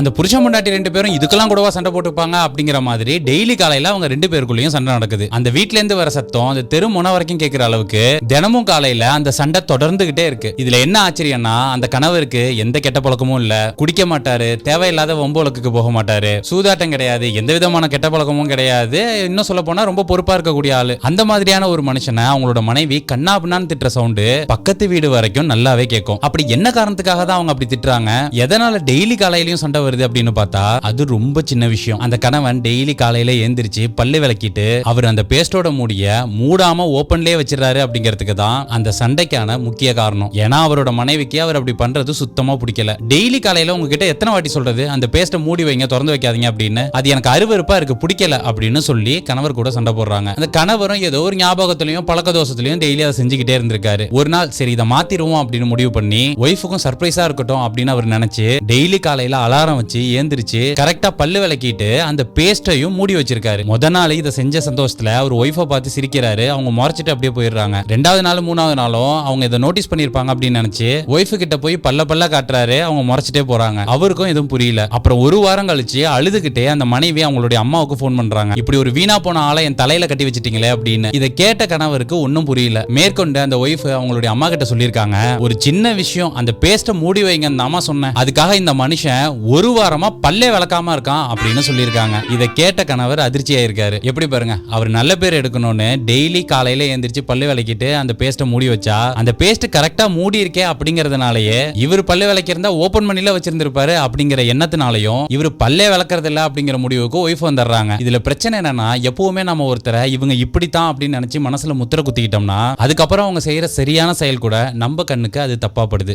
அந்த புருஷன் முண்டாட்டி ரெண்டு பேரும் இதுக்கெல்லாம் கூடவா சண்டை போட்டுப்பாங்க அப்படிங்கிற மாதிரி டெய்லி காலையில அவங்க ரெண்டு பேருக்குள்ளேயும் சண்டை நடக்குது. அந்த வீட்ல இருந்து வர சத்தம் அந்த தெரு முனை வரைக்கும் கேட்கிற அளவுக்கு தினமும் காலையில அந்த சண்டை தொடர்ந்துகிட்டே இருக்கு. இதுல என்ன ஆச்சரியம்னா அந்த கணவருக்கு எந்த கெட்ட பழக்கமும் இல்ல. குடிக்க மாட்டாரு தேவையில்லாத வம்போலக்குக்கு போக மாட்டாரு. சூதாட்டம் கிடையாது எந்த விதமான கெட்ட பழக்கமும் கிடையாது. இன்னும் சொல்ல போனா ரொம்ப பொறுப்பா இருக்கக்கூடிய ஆளு. அந்த மாதிரியான ஒரு மனுஷனை அவங்களோட மனைவி கண்ணா பின்னான்னு திட்டுற சவுண்டு பக்கத்து வீடு வரைக்கும் நல்லாவே கேட்கும் அப்படி என்ன காரணத்துக்காக தான் அவங்க அப்படி திட்டுறாங்க? எதனால டெய்லி காலையிலயும் சண்டை வருது அப்படின்னு பார்த்தா அது ரொம்ப சின்ன விஷயம். அந்த கணவன் டெய்லி காலையில ஏந்திரிச்சு பல்லு விளக்கிட்டு அவர் அந்த பேஸ்டோட மூடிய மூடாம ஓப்பன்லயே வச்சிடறாரு அப்படிங்கிறதுக்கு தான் அந்த சண்டைக்கான முக்கிய காரணம். ஏன்னா அவரோட மனைவிக்கு அவர் அப்படி பண்றது சுத்தமா பிடிக்கல. டெய்லி காலையில உங்ககிட்ட எத்தனை வாட்டி சொல்றது? அந்த பேஸ்ட மூடி வைங்க திறந்து வைக்காதீங்க அப்படின்னு. அது எனக்கு அருவருப்பா இருக்கு பிடிக்கல அப்படின்னு சொல்லி கணவர் கூட சண்டை போடுறாங்க. அந்த கணவரும் ஏதோ ஒரு ஞாபகத்திலையும் பழக்க தோஷத்திலையும் டெய்லி அதை செஞ்சுக்கிட்டே இருந்திருக்காரு. ஒரு நாள் சரி இதை மாத்திருவோம் அப்படின்னு முடிவு பண்ணி ஒய்ஃபுக்கும் சர்ப்ரைஸா இருக்கட்டும் அப்படின்னு அவர் நினைச்சு டெய்லி காலையில அலாரம் வச்சு ஏந்திரிச்சு கரெக்டா பல்லு விளக்கிட்டு அந்த பேஸ்டையும் மூடி வச்சிருக்காரு. முத நாள் இதை செஞ்ச சந்தோஷத்துல அவர் ஒய்ஃபை பார்த்து சிரிக்கிறாரு. அவங்க முறைச்சிட்டு அப்படியே போயிடுறாங்க. ரெண்டாவது நாள் மூணாவது நாளும் அவங்க இதை நோட்டீஸ் பண்ணிருப்பாங்க அப்படின்னு நினைச்சு ஒய்ஃபு கிட்ட போய் பல்ல பல்ல காட்டுறாரு. அவங்க முறைச்சிட்டே போறாங்க. அவருக்கும் எதுவும் புரியல. அப்புறம் ஒரு வாரம் கழிச்சு அழுதுகிட்டே அந்த மனைவி அவங்களுடைய அம்மாவுக்கு போன் பண்றாங்க. இப்படி ஒரு வீணா போன ஆளை என் தலையில கட்டி வச்சிட்டீங்களே அப்படின்னு. இதை கேட்ட கணவருக்கு ஒன்னும் புரியல. மேற்கொண்டு அந்த ஒய்ஃப் அவங்களுடைய அம்மா கிட்ட சொல்லியிருக்காங்க. ஒரு சின்ன விஷயம். அந்த பேஸ்ட மூடி வைங்கன்னு அம்மா சொன்னேன். அதுக்காக இந்த மனுஷன் ஒரு ஒரு வாரமா பல்லே வளர்க்காம இருக்கான் அப்படின்னு சொல்லியிருக்காங்க. இதை கேட்ட கணவர் அதிர்ச்சி ஆயிருக்காரு. எப்படி பாருங்க அவர் நல்ல பேர் எடுக்கணும்னு டெய்லி காலையில எந்திரிச்சு பல்லு விளக்கிட்டு அந்த பேஸ்ட்டை மூடி வச்சா அந்த பேஸ்ட் கரெக்டா மூடி இருக்கே அப்படிங்கறதுனாலயே இவர் பல்லு விளக்கிருந்தா ஓபன் பண்ணில வச்சிருந்திருப்பாரு அப்படிங்கிற எண்ணத்தினாலையும் இவர் பல்லே விளக்குறது இல்ல அப்படிங்கிற முடிவுக்கு ஒய்ஃப் வந்துடுறாங்க. இதுல பிரச்சனை என்னன்னா எப்பவுமே நம்ம ஒருத்தரை இவங்க இப்படித்தான் அப்படின்னு நினைச்சு மனசுல முத்திர குத்திக்கிட்டோம்னா அதுக்கப்புறம் அவங்க செய்யற சரியான செயல் கூட நம்ம கண்ணுக்கு அது தப்பாப்படுது.